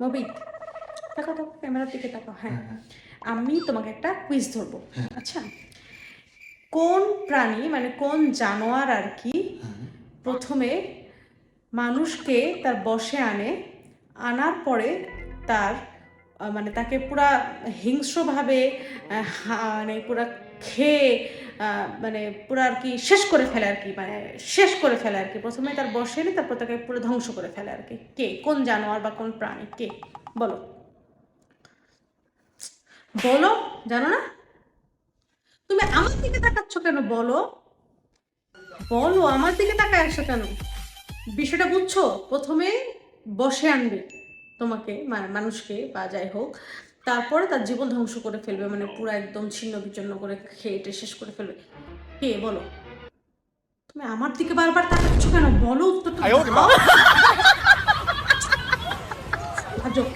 মবিক তাকাও তো ক্যামেরার দিকে তাকাও হ্যাঁ। আমি তোমাকে একটা কুইজ ধরবো। আচ্ছা? কোন প্রাণী মানে কোন জানোয়ার আর কি প্রথমে মানুষকে তার বসে আনে আনার পরে তার মানে তাকে পুরা হিংস্রভাবে মানে পুরা খেয়ে মানে পুরো আর কি শেষ করে ফেলে আর কি মানে শেষ করে ফেলে আর কি। প্রথমে তার বসে এনে তারপর তাকে পুরো ধ্বংস করে ফেলে আর কি। কে? কোন জানোয়ার বা কোন প্রাণী? কে? বলো। বলো, জানো না? তুমি আমার দিকে তাকাচ্ছ কেন? বলো। বলো, আমার দিকে তাকায় আসো কেন? বিষয়টা বুঝছ? প্রথমে বসে আনবে তোমাকে মানে মানুষকে বা যাই হোক। তারপরে তার জীবন ধ্বংস করে ফেলবে মানে পুরো একদম ছিন্ন বিচ্ছিন্ন করে খেয়ে শেষ করে ফেলবে কে বলো তুমি আমার দিকে বারবার তাকাচ্ছ কেন বলো উত্তরটা। আজব।